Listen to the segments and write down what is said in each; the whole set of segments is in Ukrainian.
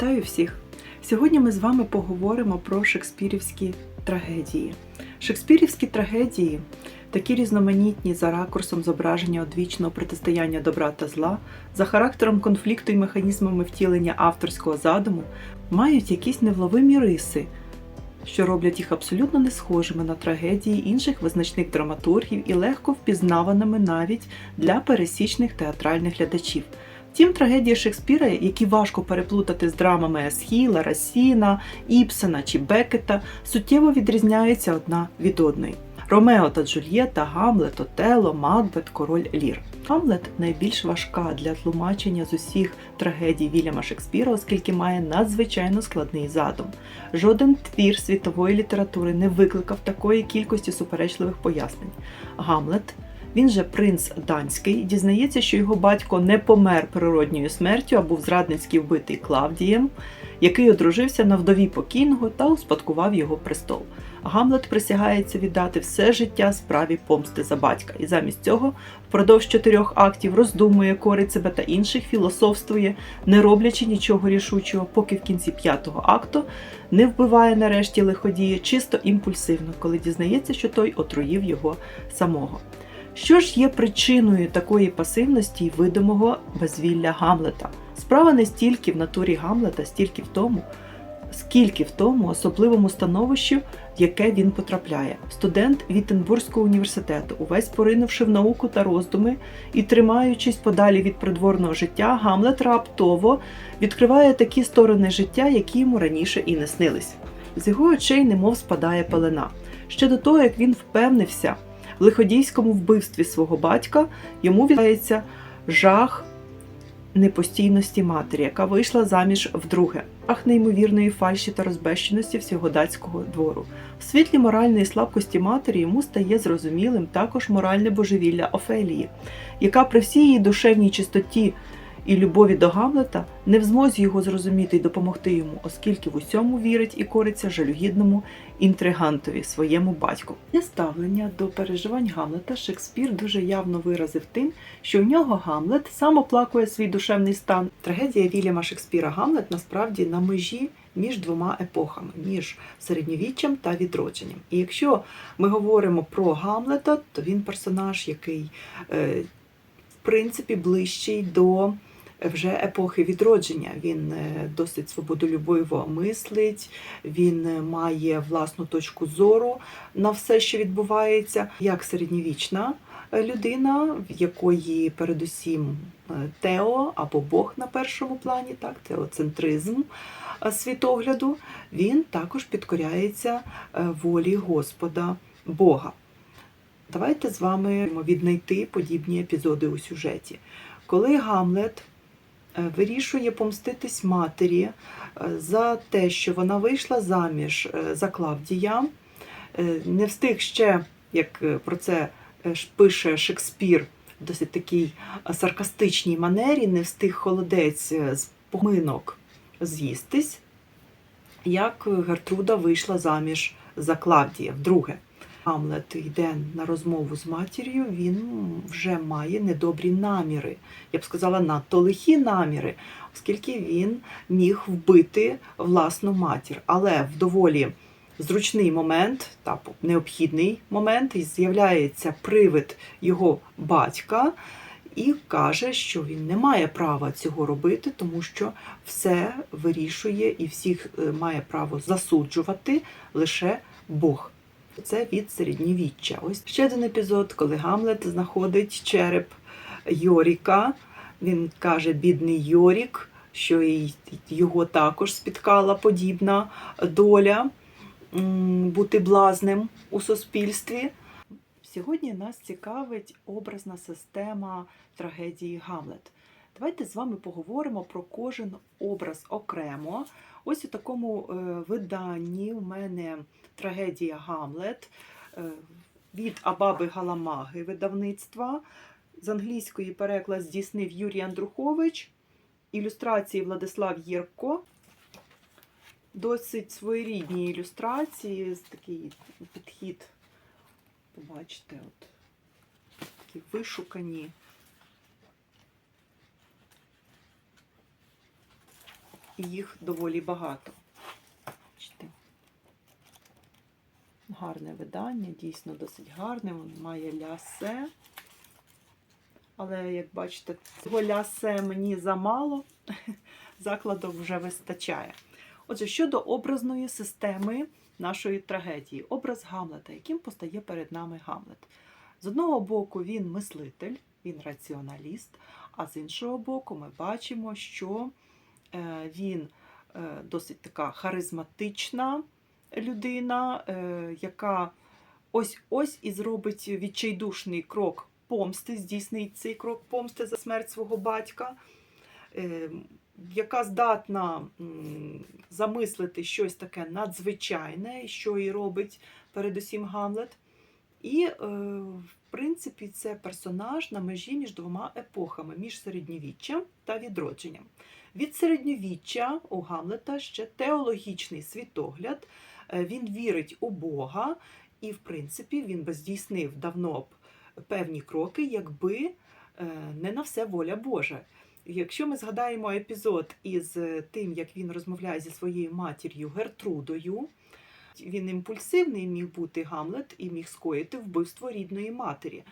Вітаю всіх! Сьогодні ми з вами поговоримо про шекспірівські трагедії. Шекспірівські трагедії, такі різноманітні за ракурсом зображення одвічного протистояння добра та зла, за характером конфлікту і механізмами втілення авторського задуму, мають якісь невловимі риси, що роблять їх абсолютно не схожими на трагедії інших визначних драматургів і легко впізнаваними навіть для пересічних театральних глядачів. Втім, трагедії Шекспіра, які важко переплутати з драмами Есхіла, Расіна, Іпсена чи Бекета, суттєво відрізняються одна від одної. Ромео та Джульєта, Гамлет, Отело, Макбет, Король Лір. Гамлет найбільш важка для тлумачення з усіх трагедій Вільяма Шекспіра, оскільки має надзвичайно складний задум. Жоден твір світової літератури не викликав такої кількості суперечливих пояснень. Гамлет він же принц данський, дізнається, що його батько не помер природньою смертю, а був зрадницький вбитий Клавдієм, який одружився на вдові покійного та успадкував його престол. Гамлет присягається віддати все життя справі помсти за батька, і замість цього впродовж чотирьох актів роздумує, корить себе та інших, філософствує, не роблячи нічого рішучого, поки в кінці п'ятого акту не вбиває нарешті лиходія чисто імпульсивно, коли дізнається, що той отруїв його самого. Що ж є причиною такої пасивності й видимого безвілля Гамлета? Справа не стільки в натурі Гамлета, стільки в тому, скільки в тому особливому становищі, в яке він потрапляє. Студент Віттенбурзького університету, увесь поринувши в науку та роздуми і тримаючись подалі від придворного життя, Гамлет раптово відкриває такі сторони життя, які йому раніше і не снились. З його очей немов спадає пелена. Ще до того, як він впевнився лиходійському вбивстві свого батька, йому відбувається жах непостійності матері, яка вийшла заміж вдруге, ах неймовірної фальші та розбещеності всього датського двору. В світлі моральної слабкості матері йому стає зрозумілим також моральне божевілля Офелії, яка при всій її душевній чистоті і любові до Гамлета не в змозі його зрозуміти і допомогти йому, оскільки в усьому вірить і кориться жалюгідному інтригантові своєму батьку. Є ставлення до переживань Гамлета Шекспір дуже явно виразив тим, що в нього Гамлет сам оплакує свій душевний стан. Трагедія Вільяма Шекспіра Гамлет насправді на межі між двома епохами, між середньовіччям та відродженням. І якщо ми говоримо про Гамлета, то він персонаж, який е, в принципі ближчий до вже епохи відродження. Він е, досить свободолюбиво мислить, він е, має власну точку зору на все, що відбувається, як середньовічна е, людина, в якої передусім Тео або Бог на першому плані, так, теоцентризм світогляду, він також підкоряється волі Господа Бога. Давайте з вами віднайти подібні епізоди у сюжеті. Коли Гамлет вирішує помститись матері за те, що вона вийшла заміж за Клавдія, не встиг ще, як про це пише Шекспір, в досить такій саркастичній манері, не встиг холодець з поминок з'їстись, як Гертруда вийшла заміж за Клавдія вдруге. Гамлет йде на розмову з матір'ю, він вже має недобрі наміри. Я б сказала, надто лихі наміри, оскільки він міг вбити власну матір. Але в доволі зручний момент, та необхідний момент, і з'являється привид його батька. І каже, що він не має права цього робити, тому що все вирішує і всіх е, має право засуджувати лише Бог. Це від середньовіччя. Ось ще один епізод, коли Гамлет знаходить череп Йоріка. Він каже, бідний Йорік, що і його також спіткала подібна доля бути блазним у суспільстві. Сьогодні нас цікавить образна система трагедії Гамлет. Давайте з вами поговоримо про кожен образ окремо. Ось у такому е, виданні у мене трагедія Гамлет е, від Абаби Галамаги видавництва. З англійської переклад здійснив Юрій Андрухович, ілюстрації Владислав Єрко. Досить своєрідні ілюстрації, такий підхід, побачите, от такі вишукані і їх доволі багато. Бачите. Гарне видання, дійсно досить гарне. Воно має лясе. Але, як бачите, цього лясе мені замало, закладок вже вистачає. Отже, щодо образної системи нашої трагедії, образ Гамлета, яким постає перед нами Гамлет. З одного боку, він мислитель, він раціоналіст, а з іншого боку, ми бачимо, що він е, досить така харизматична людина, е, яка ось-ось і зробить відчайдушний крок помсти, здійснить цей крок помсти за смерть свого батька, е, яка здатна замислити щось таке надзвичайне, що і робить передусім Гамлет. І, е, в принципі, це персонаж на межі між двома епохами, між середньовіччям та відродженням. Від середньовіччя у Гамлета ще теологічний світогляд, е, він вірить у Бога, і, в принципі, він би здійснив давно б певні кроки, якби е, не на все воля Божа. Якщо ми згадаємо епізод із е, тим, як він розмовляє зі своєю матір'ю Гертрудою, він імпульсивний міг бути Гамлет і міг скоїти вбивство рідної матері.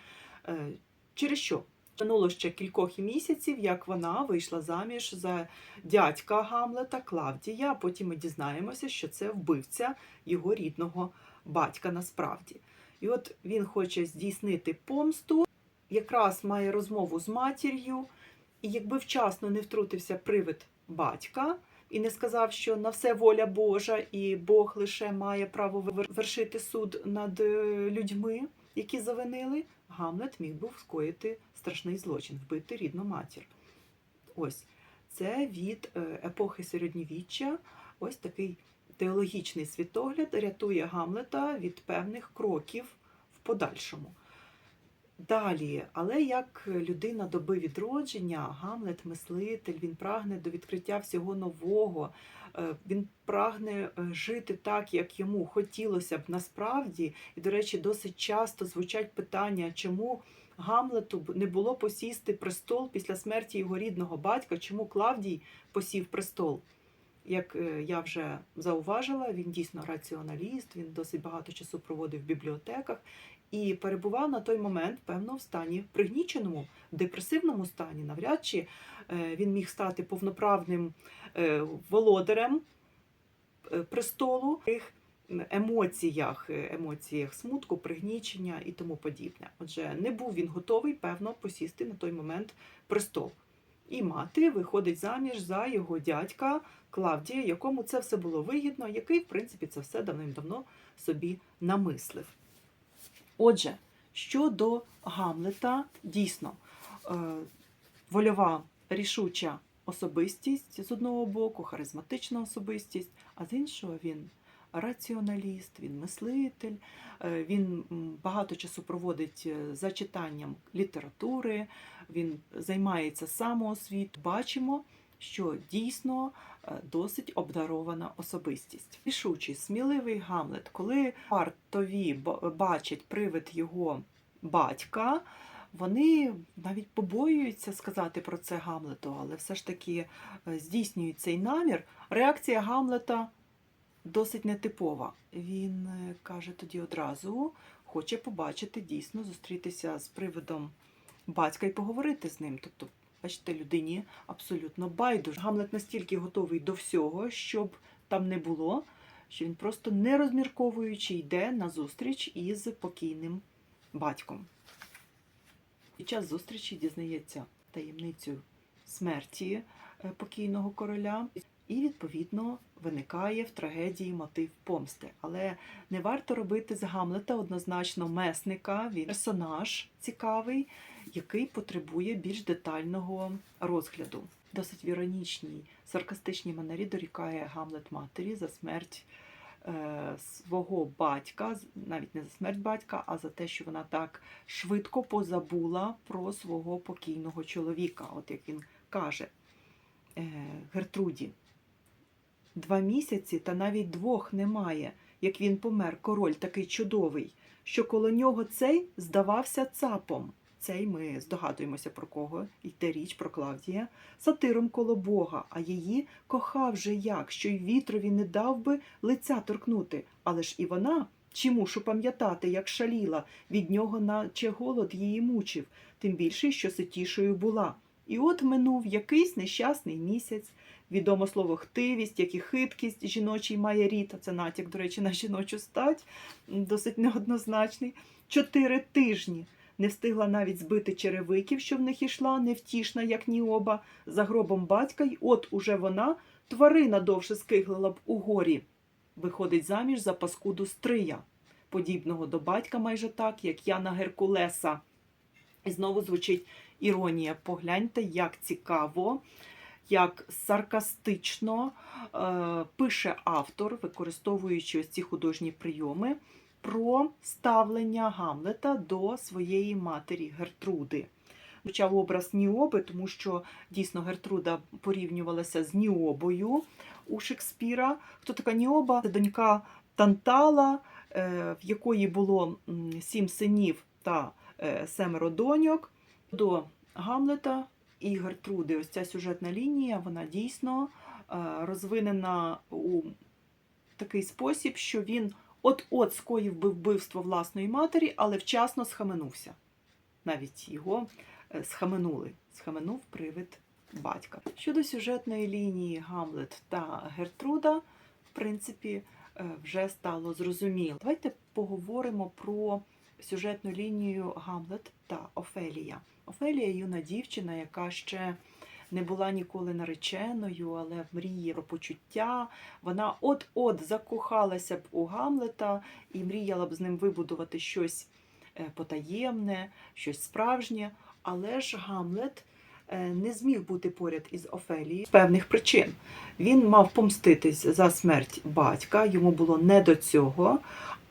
Через що? Минуло ще кількох місяців, як вона вийшла заміж за дядька Гамлета Клавдія. Потім ми дізнаємося, що це вбивця його рідного батька насправді. І от він хоче здійснити помсту, якраз має розмову з матір'ю, і якби вчасно не втрутився привид батька і не сказав, що на все воля Божа, і Бог лише має право вер- вершити суд над е, людьми, які завинили, Гамлет міг був скоїти страшний злочин, вбити рідну матір. Ось це від е, епохи середньовіччя, ось такий теологічний світогляд рятує Гамлета від певних кроків в подальшому. Далі, але як людина доби відродження, Гамлет, мислитель, він прагне до відкриття всього нового, е, він прагне е, жити так, як йому хотілося б насправді. І, до речі, досить часто звучать питання, чому Гамлету не було посісти престол після смерті його рідного батька, чому Клавдій посів престол. Як е, я вже зауважила, він дійсно раціоналіст, він досить багато часу проводив в бібліотеках і перебував на той момент, певно, в стані пригніченому, депресивному стані. Навряд чи е, він міг стати повноправним е, володарем е, престолу в тих емоціях, емоціях смутку, пригнічення і тому подібне. Отже, не був він готовий, певно, посісти на той момент престол. І мати виходить заміж за його дядька Клавдія, якому це все було вигідно, який, в принципі, це все давним-давно собі намислив. Отже, щодо Гамлета, дійсно, е, вольова рішуча особистість з одного боку, харизматична особистість, а з іншого він раціоналіст, він мислитель, е, він багато часу проводить е, за читанням літератури, він займається самоосвітою. Бачимо, що дійсно досить обдарована особистість. Рішучий, сміливий Гамлет, коли вартові б- бачать привид його батька, вони навіть побоюються сказати про це Гамлету, але все ж таки е, здійснюють цей намір. Реакція Гамлета досить нетипова. Він е, каже тоді одразу, хоче побачити, дійсно зустрітися з привидом батька і поговорити з ним. Тобто, бачите, людині абсолютно байдуже. Гамлет настільки готовий до всього, щоб там не було, що він просто не розмірковуючи йде на зустріч із покійним батьком. Під час зустрічі дізнається таємницю смерті е, покійного короля, і відповідно виникає в трагедії мотив помсти. Але не варто робити з Гамлета однозначно месника. Він персонаж цікавий, який потребує більш детального розгляду. Досить в іронічній, саркастичній манері дорікає Гамлет матері за смерть е, свого батька, навіть не за смерть батька, а за те, що вона так швидко позабула про свого покійного чоловіка. От як він каже е, Гертруді. Два місяці та навіть двох немає, як він помер, король такий чудовий, що коло нього цей здавався цапом. Цей ми здогадуємося про кого йде річ про Клавдія, сатиром коло Бога, а її кохав же як, що й вітрові не дав би лиця торкнути. Але ж і вона, чи мушу пам'ятати, як шаліла, від нього наче голод її мучив, тим більше, що ситішою була. І от минув якийсь нещасний місяць. Відомо слово хтивість, як і хиткість жіночий має рід, а це натяк, до речі, на жіночу стать, досить неоднозначний. Чотири тижні. Не встигла навіть збити черевиків, що в них ішла, невтішна, як Ніоба, за гробом батька, й от уже вона, тварина довше скиглила б у горі. Виходить заміж за паскуду Стрия, подібного до батька майже так, як Яна Геркулеса. І знову звучить іронія. Погляньте, як цікаво, як саркастично е, пише автор, використовуючи ось ці художні прийоми, про ставлення Гамлета до своєї матері Гертруди. Почав образ Ніоби, тому що дійсно Гертруда порівнювалася з Ніобою у Шекспіра. Хто така Ніоба? Це донька Тантала, е, в якої було сім синів та е, семеро доньок. До Гамлета і Гертруди. Ось ця сюжетна лінія, вона дійсно е, розвинена у такий спосіб, що він от-от скоїв би вбивство власної матері, але вчасно схаменувся. Навіть його е, схаменули. Схаменув привид батька. Щодо сюжетної лінії Гамлет та Гертруда, в принципі, е, вже стало зрозуміло. Давайте поговоримо про сюжетну лінію Гамлет та Офелія. Офелія юна дівчина, яка ще не була ніколи нареченою, але мріє про почуття. Вона от-от закохалася б у Гамлета і мріяла б з ним вибудувати щось е, потаємне, щось справжнє. Але ж Гамлет е, не зміг бути поряд із Офелією з певних причин. Він мав помститись за смерть батька, йому було не до цього.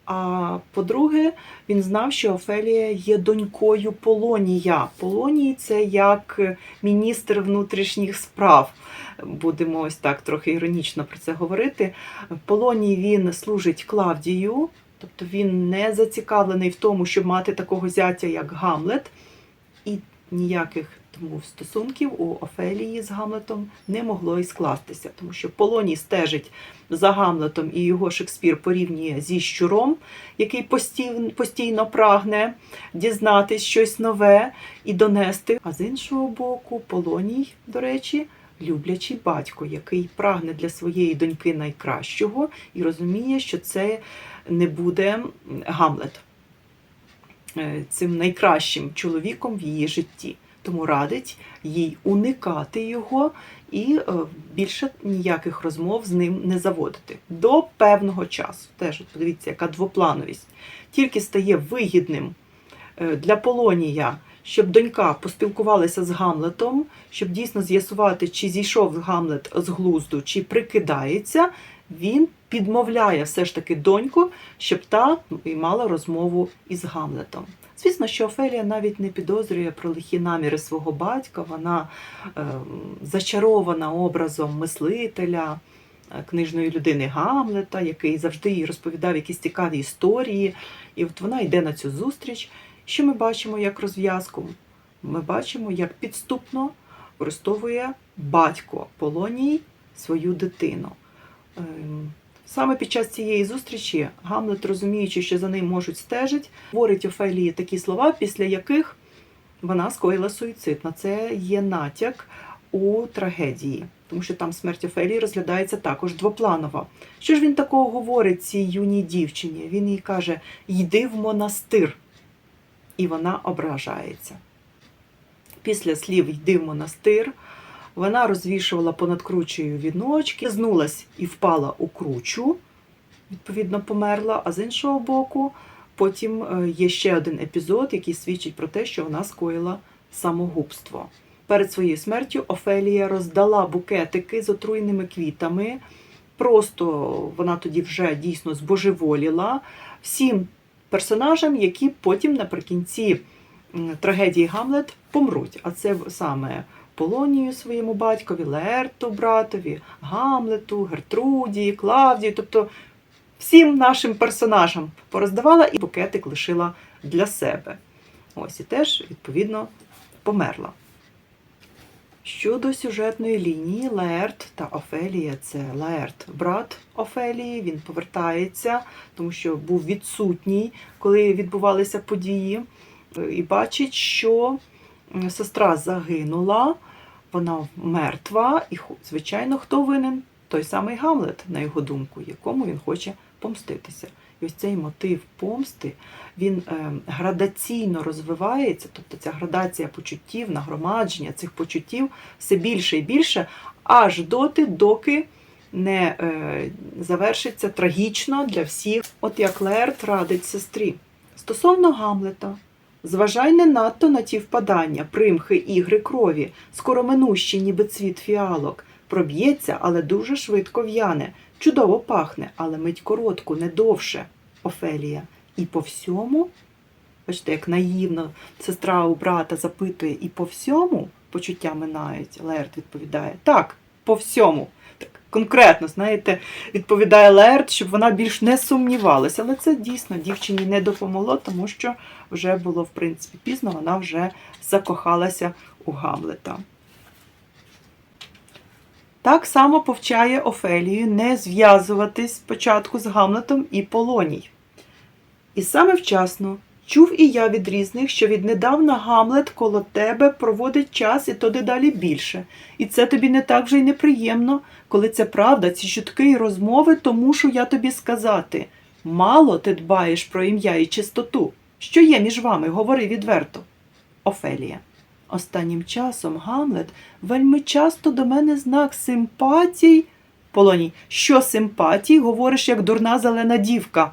А по-друге, він знав, що Офелія є донькою Полонія. Полоній це як міністр внутрішніх справ. Будемо ось так трохи іронічно про це говорити. Полоній він служить Клавдію, тобто він не зацікавлений в тому, щоб мати такого зятя, як Гамлет, і ніяких тому стосунків у Офелії з Гамлетом не могло і скластися, тому що Полоній стежить за Гамлетом і його Шекспір порівнює зі щуром, який постійно, постійно прагне дізнатись щось нове і донести. А з іншого боку, Полоній, до речі, люблячий батько, який прагне для своєї доньки найкращого і розуміє, що це не буде Гамлет е, цим найкращим чоловіком в її житті. Тому радить їй уникати його і е, більше ніяких розмов з ним не заводити до певного часу. Теж подивіться, яка двоплановість. Тільки стає вигідним е, для Полонія, щоб донька поспілкувалася з Гамлетом, щоб дійсно з'ясувати, чи зійшов Гамлет з глузду, чи прикидається. Він підмовляє все ж таки доньку, щоб та і мала розмову із Гамлетом. Звісно, що Офелія навіть не підозрює про лихі наміри свого батька. Вона е, зачарована образом мислителя, е, книжної людини Гамлета, який завжди їй розповідав якісь цікаві історії. І от вона йде на цю зустріч. Що ми бачимо як розв'язку? Ми бачимо, як підступно використовує батько Полоній свою дитину. Саме під час цієї зустрічі Гамлет, розуміючи, що за ним можуть стежити, говорить Офелії такі слова, після яких вона скоїла суїцид. На це є натяк у трагедії, тому що там смерть Офелії розглядається також двопланово. Що ж він такого говорить цій юній дівчині? Він їй каже: йди в монастир. І вона ображається. Після слів йди в монастир. Вона розвішувала понад кручею віночки, знулась і впала у кручу, відповідно, померла. А з іншого боку, потім е, є ще один епізод, який свідчить про те, що вона скоїла самогубство. Перед своєю смертю Офелія роздала букетики з отруйними квітами. Просто вона тоді вже дійсно збожеволіла всім персонажам, які потім наприкінці трагедії Гамлет помруть. А це саме Полонію своєму батькові, Лерту братові, Гамлету, Гертруді, Клавдії, тобто всім нашим персонажам пороздавала і букетик лишила для себе. Ось і теж, відповідно, померла. Щодо сюжетної лінії, Лаерт та Офелія це Лаерт, брат Офелії. Він повертається, тому що був відсутній, коли відбувалися події, і бачить, що сестра загинула, вона мертва, і, звичайно, хто винен? Той самий Гамлет, на його думку, якому він хоче помститися. І ось цей мотив помсти він е, градаційно розвивається, тобто ця градація почуттів, нагромадження цих почуттів все більше і більше, аж доти, доки не е, завершиться трагічно для всіх. От як Лерт радить сестрі. Стосовно Гамлета, зважай не надто на ті впадання, примхи, ігри крові, скороминущі, ніби цвіт фіалок. Проб'ється, але дуже швидко в'яне. Чудово пахне, але мить коротку, не довше. Офелія. І по всьому, бачите, як наївно сестра у брата запитує, і по всьому почуття минають. Лерт відповідає: так, по всьому. Так, конкретно, знаєте, відповідає Лерт, щоб вона більш не сумнівалася. Але це дійсно дівчині не допомогло, тому що вже було, в принципі, пізно, вона вже закохалася у Гамлета. Так само повчає Офелію не зв'язуватись спочатку з Гамлетом і Полоній. І саме вчасно чув і я від різних, що віднедавна Гамлет коло тебе проводить час і то дедалі більше. І це тобі не так вже й неприємно, коли це правда, ці чутки і розмови, то мушу я тобі сказати. Мало ти дбаєш про ім'я і чистоту. Що є між вами, говори відверто. Офелія. Останнім часом Гамлет вельми часто до мене знак симпатій. Полоній, що симпатій, говориш, як дурна зелена дівка.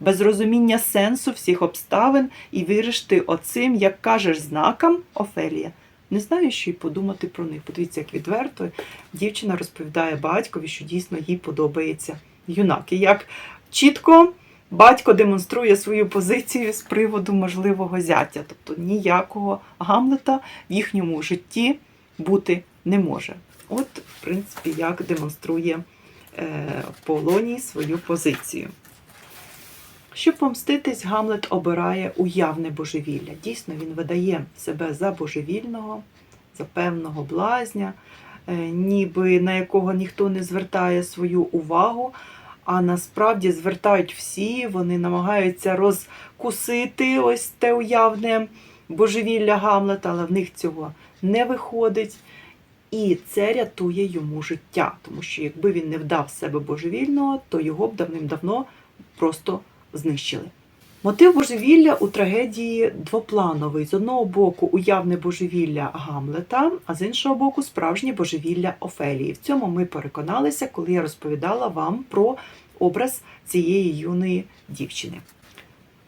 Без розуміння сенсу всіх обставин і віриш ти оцим, як кажеш, знакам Офелія. Не знаю, що й подумати про них. Подивіться, як відверто дівчина розповідає батькові, що дійсно їй подобається юнак. І як чітко батько демонструє свою позицію з приводу можливого зятя. Тобто ніякого Гамлета в їхньому житті бути не може. От, в принципі, як демонструє е, Полоній свою позицію. Щоб помститись, Гамлет обирає уявне божевілля. Дійсно, він видає себе за божевільного, за певного блазня, е, ніби на якого ніхто не звертає свою увагу, а насправді звертають всі, вони намагаються розкусити ось те уявне божевілля Гамлета, але в них цього не виходить. І це рятує йому життя, тому що якби він не вдав себе божевільного, то його б давним-давно просто знищили. Мотив божевілля у трагедії двоплановий. З одного боку, уявне божевілля Гамлета, а з іншого боку, справжнє божевілля Офелії. В цьому ми переконалися, коли я розповідала вам про образ цієї юної дівчини.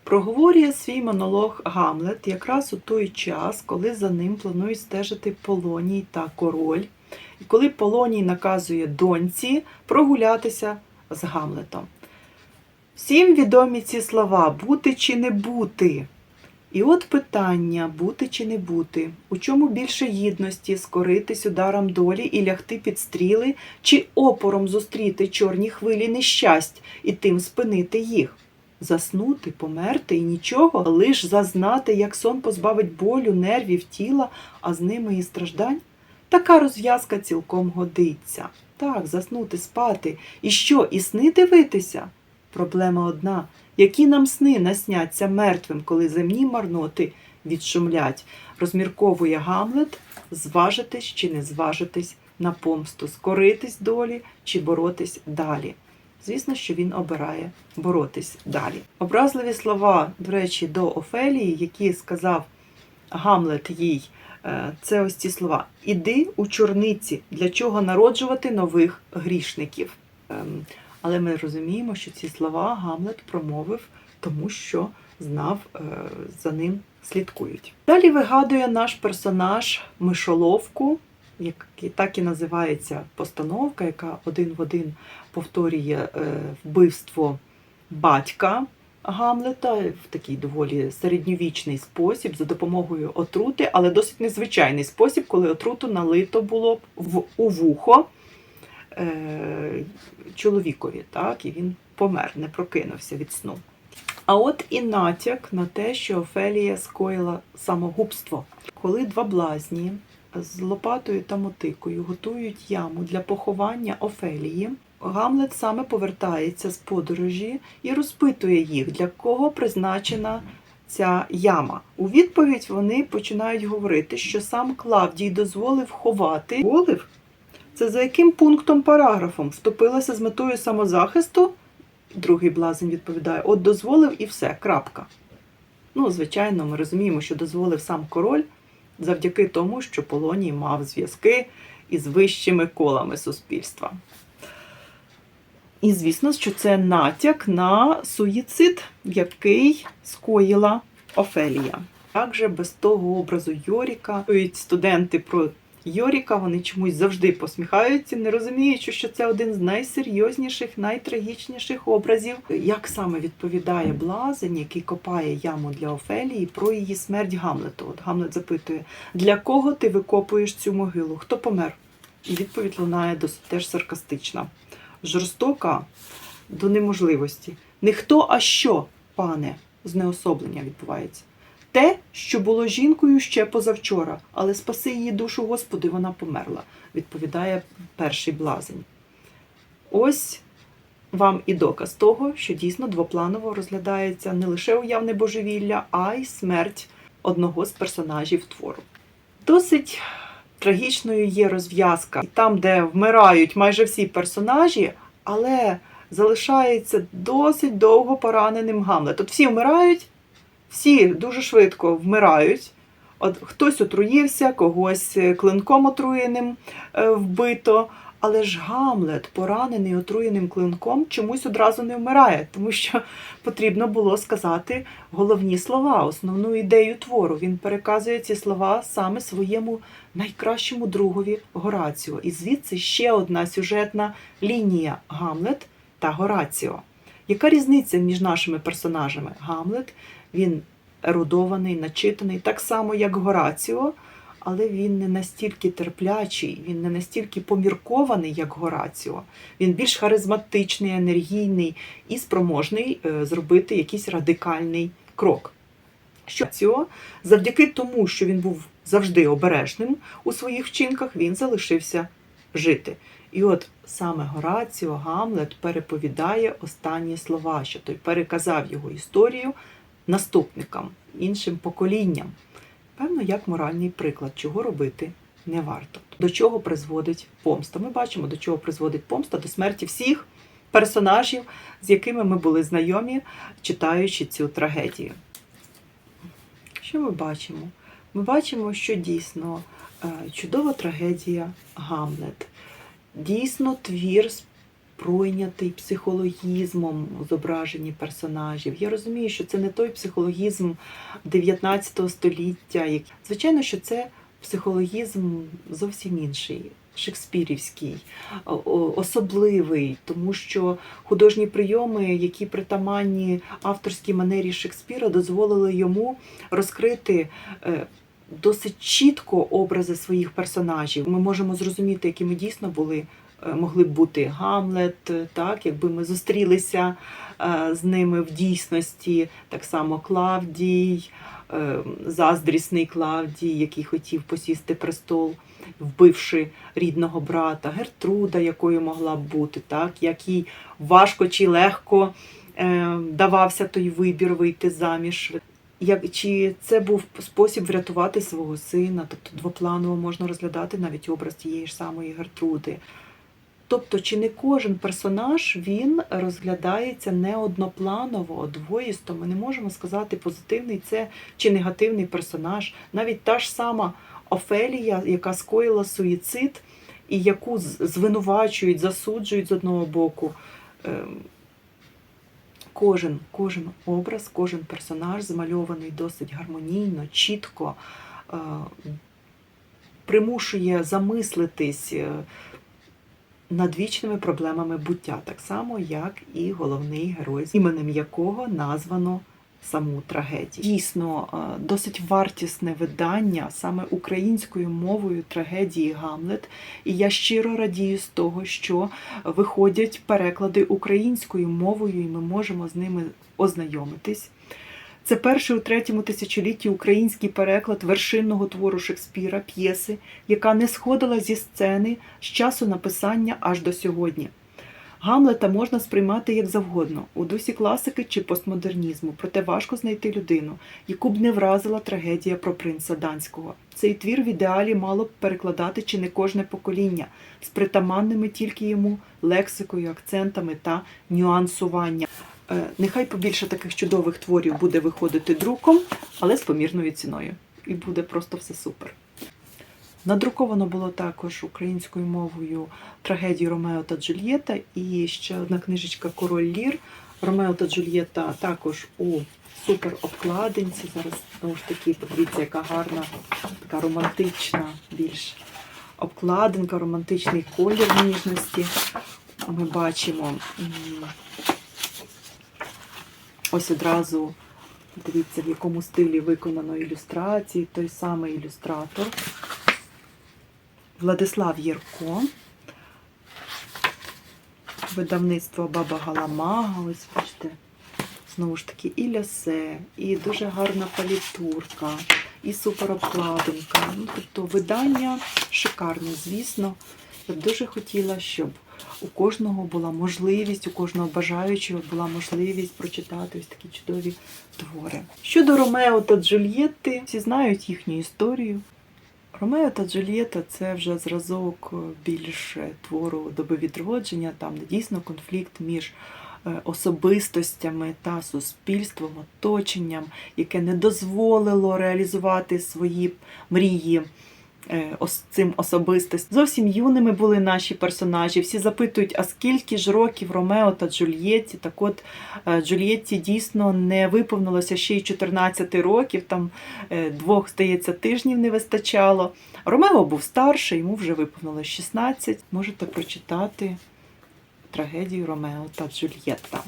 Проговорює свій монолог Гамлет якраз у той час, коли за ним планують стежити Полоній та король, і коли Полоній наказує доньці прогулятися з Гамлетом. Всім відомі ці слова бути чи не бути. І от питання бути чи не бути, у чому більше гідності скоритись ударом долі і лягти під стріли, чи опором зустріти чорні хвилі нещасть і тим спинити їх. Заснути, померти і нічого, лиш зазнати, як сон позбавить болю, нервів тіла, а з ними і страждань. Така розв'язка цілком годиться. Так, заснути, спати. І що, і сни дивитися? Проблема одна. Які нам сни насняться мертвим, коли земні марноти відшумлять? Розмірковує Гамлет, зважитись чи не зважитись на помсту, скоритись долі чи боротись далі. Звісно, що він обирає боротись далі. Образливі слова, до речі, до Офелії, які сказав Гамлет їй, е, це ось ці слова: Іди у чорниці, для чого народжувати нових грішників. Але ми розуміємо, що ці слова Гамлет промовив, тому що знав, е, за ним слідкують. Далі вигадує наш персонаж мишоловку, як так і називається постановка, яка один в один повторює е, вбивство батька Гамлета в такий доволі середньовічний спосіб за допомогою отрути, але досить незвичайний спосіб, коли отруту налито було в у вухо чоловікові, так, і він помер, не прокинувся від сну. А от і натяк на те, що Офелія скоїла самогубство. Коли два блазні з лопатою та мотикою готують яму для поховання Офелії, Гамлет саме повертається з подорожі і розпитує їх, для кого призначена ця яма. У відповідь вони починають говорити, що сам Клавдій дозволив ховати. Дозволив? Це за яким пунктом параграфом? Втопилася з метою самозахисту? Другий блазень відповідає: от дозволив і все, крапка. Ну, звичайно, ми розуміємо, що дозволив сам король завдяки тому, що Полоній мав зв'язки із вищими колами суспільства. І звісно, що це натяк на суїцид, який скоїла Офелія. Також без того образу Йоріка, студенти про Йоріка, вони чомусь завжди посміхаються, не розуміючи, що це один з найсерйозніших, найтрагічніших образів. Як саме відповідає Блазень, який копає яму для Офелії про її смерть Гамлету? От Гамлет запитує: для кого ти викопуєш цю могилу? Хто помер? І відповідь лунає досить теж саркастична жорстока до неможливості. Не хто, а що, пане, знеособлення відбувається. Те, що було жінкою ще позавчора, але спаси її душу, Господи, вона померла, відповідає перший блазень. Ось вам і доказ того, що дійсно двопланово розглядається не лише уявне божевілля, а й смерть одного з персонажів твору. Досить трагічною є розв'язка. Там, де вмирають майже всі персонажі, але залишається досить довго пораненим Гамлет. От всі вмирають, всі дуже швидко вмирають. От хтось отруївся, когось клинком отруєним е, вбито. Але ж Гамлет, поранений отруєним клинком, чомусь одразу не вмирає, тому що потрібно було сказати головні слова, основну ідею твору. Він переказує ці слова саме своєму найкращому другові Гораціо. І звідси ще одна сюжетна лінія Гамлет та Гораціо. Яка різниця між нашими персонажами? Гамлет він ерудований, начитаний, так само, як Гораціо, але він не настільки терплячий, він не настільки поміркований, як Гораціо. Він більш харизматичний, енергійний і спроможний е, зробити якийсь радикальний крок. Що цього завдяки тому, що він був завжди обережним у своїх вчинках, він залишився жити. І от саме Гораціо Гамлет переповідає останні слова, що той переказав його історію наступникам, іншим поколінням. Певно, як моральний приклад, чого робити не варто. До чого призводить помста? Ми бачимо, до чого призводить помста, до смерті всіх персонажів, з якими ми були знайомі, читаючи цю трагедію. Що ми бачимо? Ми бачимо, що дійсно е, чудова трагедія Гамлет. Дійсно, твір пройнятий психологізмом у зображенні персонажів. Я розумію, що це не той психологізм 19 століття. Звичайно, що це психологізм зовсім інший. Шекспірівський, особливий, тому що художні прийоми, які притаманні авторській манері Шекспіра, дозволили йому розкрити е, досить чітко образи своїх персонажів. Ми можемо зрозуміти, якими дійсно були. Е, Могли б бути Гамлет, е, так, якби ми зустрілися е, з ними в дійсності, так само Клавдій, заздрісний Клавдій, який хотів посісти престол, вбивши рідного брата, Гертруда, якою могла б бути, так, як їй важко чи легко давався той вибір вийти заміж. Як, чи це був спосіб врятувати свого сина, тобто двопланово можна розглядати навіть образ тієї ж самої Гертруди. Тобто, чи не кожен персонаж він розглядається не однопланово, двоїсто. Ми не можемо сказати, позитивний це чи негативний персонаж. Навіть та ж сама Офелія, яка скоїла суїцид, і яку звинувачують, засуджують з одного боку. ем, Кожен, кожен образ, кожен персонаж змальований досить гармонійно, чітко, е, примушує замислитись е, над вічними проблемами буття, так само, як і головний герой, з іменем якого названо саму трагедію. Дійсно, е, досить вартісне видання саме українською мовою трагедії Гамлет. І я щиро радію з того, що виходять переклади українською мовою, і ми можемо з ними ознайомитись. Це перший у третьому тисячолітті український переклад вершинного твору Шекспіра, п'єси, яка не сходила зі сцени з часу написання аж до сьогодні. Гамлета можна сприймати як завгодно, у дусі класики чи постмодернізму, проте важко знайти людину, яку б не вразила трагедія про принца данського. Цей твір в ідеалі мало б перекладати чи не кожне покоління з притаманними тільки йому лексикою, акцентами та нюансуванням. Е, Нехай побільше таких чудових творів буде виходити друком, але з помірною ціною. І буде просто все супер. Надруковано було також українською мовою трагедію Ромео та Джульєта і ще одна книжечка Король Лір. Ромео та Джульєта також у супер обкладинці. Зараз знову ж таки, подивіться, яка гарна, така романтична більш обкладинка, романтичний колір ніжності. Ми бачимо ось одразу. Дивіться, в якому стилі виконано ілюстрації, той самий ілюстратор. Владислав Єрко, видавництво Баба Галамага. Ось бачите, знову ж таки, і лясе, і дуже гарна палітурка, і суперобкладинка. Ну, тобто видання шикарне, звісно. Я б дуже хотіла, щоб у кожного була можливість, у кожного бажаючого була можливість прочитати ось такі чудові твори. Щодо Ромео та Джульєтти, всі знають їхню історію. Ромео та Джульєта це вже зразок більше твору доби відродження, там де дійсно конфлікт між е, особистостями та суспільством, оточенням, яке не дозволило реалізувати свої мрії е, ос- цим особистостям. Зовсім юними були наші персонажі. Всі запитують, а скільки ж років Ромео та Джульєтті? Так от е, Джульєтті дійсно не виповнилося ще й 14 років, там е, двох, здається, тижнів не вистачало. Ромео був старший, йому вже виповнилось 16. Можете прочитати трагедію Ромео та Джульєтта.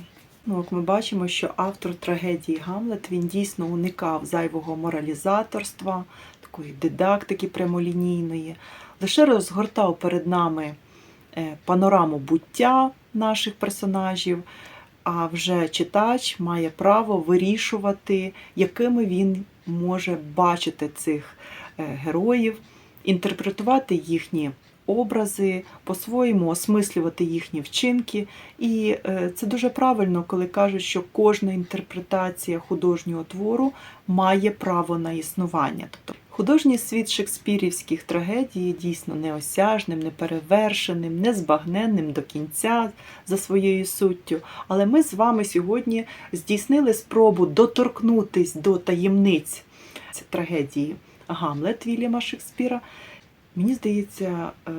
Ну, як ми бачимо, що автор трагедії Гамлет він дійсно уникав зайвого моралізаторства, такої дидактики прямолінійної, лише розгортав перед нами е, панораму буття наших персонажів, а вже читач має право вирішувати, якими він може бачити цих е, героїв, інтерпретувати їхні образи, по-своєму осмислювати їхні вчинки. І е, це дуже правильно, коли кажуть, що кожна інтерпретація художнього твору має право на існування. Тобто художній світ шекспірівських трагедій дійсно неосяжним, неперевершеним, незбагненним до кінця за своєю суттю. Але ми з вами сьогодні здійснили спробу доторкнутись до таємниць трагедії Гамлет Вільяма Шекспіра. Мені здається, е,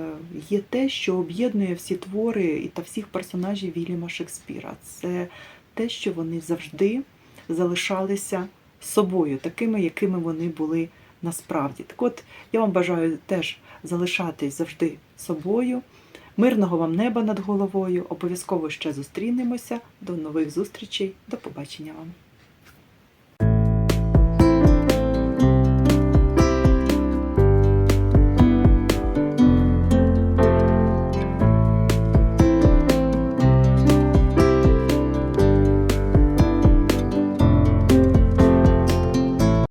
є те, що об'єднує всі твори і та всіх персонажів Вільяма Шекспіра. Це те, що вони завжди залишалися собою, такими, якими вони були насправді. Так от я вам бажаю теж залишатись завжди собою. Мирного вам неба над головою. Обов'язково ще зустрінемося. До нових зустрічей. До побачення вам.